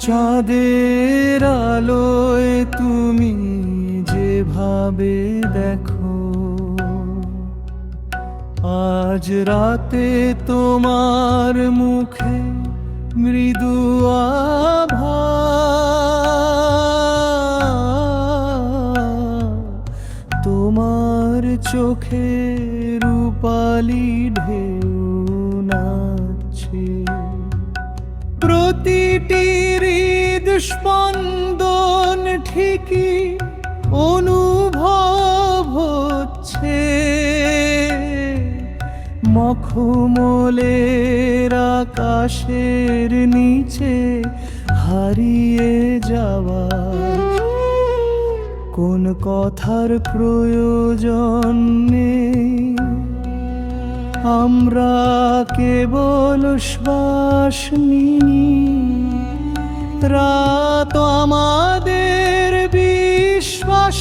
চাঁদের আলোয় তুমি যেভাবে দেখো আজ রাতে তোমার মুখে মৃদু তোমার চোখে রূপালি ঢেউ প্রতিটি স্পন্দন ঠিকই অনুভব হচ্ছে। মখমলের আকাশের নিচে হারিয়ে যাওয়া। কোন কথার প্রয়োজন নেই। আমরা কেবল শ্বাস নিই। রাত আমাদের বিশ্বাসের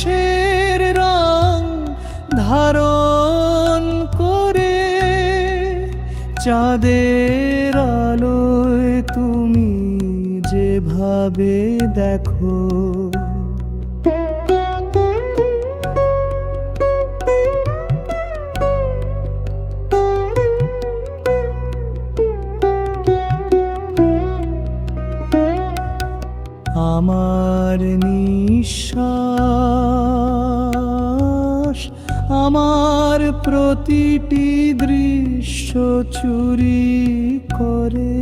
রং ধারণ করে। চাঁদের আলোয় তুমি যেভাবে দেখো আমার নিঃশ্বাস, আমার প্রতিটি দৃশ্য চুরি করে।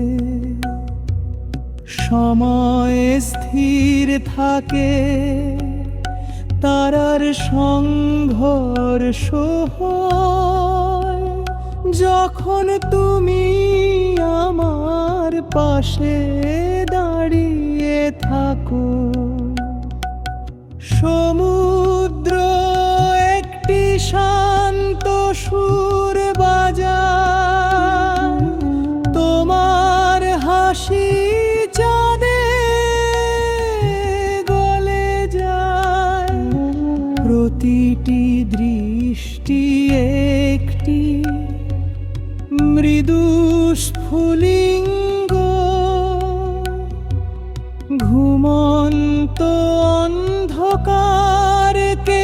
সময় স্থির থাকে, তারার সংঘর্ষ যখন তুমি আমার পাশে দাঁড়িয়ে থাকো। সমুদ্র একটি শান্ত সুর বাজা তোমার হাসি চাঁদে গলে যায়। প্রতিটি দৃষ্টি একটি মৃদু স্ফুলিঙ্গ অন্ধকারকে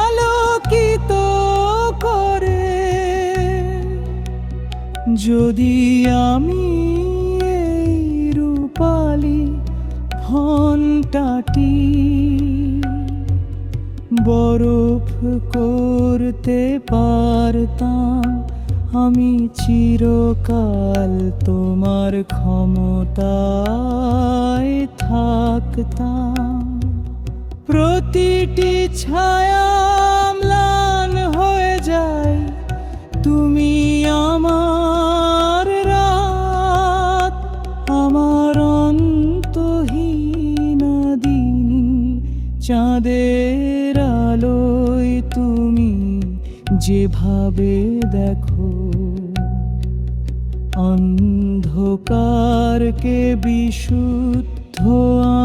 আলোকিত করে। যদি আমি এই রূপালি ঘন্টাটি বরফ করতে পারতাম, আমি চিরকাল তোমার ক্ষমতায় থাকতাম। প্রতিটি ছায়া ম্লান হয়ে যায়। তুমি আমার রাত, আমার অন্তহীন দিন। চাঁদের আলোয় তুমি যেভাবে দেখো, অন্ধকারকে বিশুদ্ধ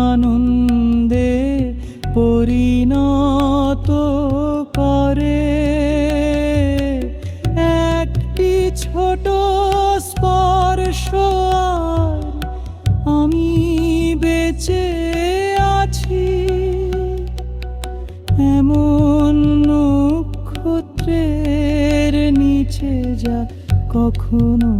আনন্দে পরিণত করে। একটি ছোট স্পর্শ আমি বেঁচে আছি। এমন নক্ষত্রের নিচে যা কখনো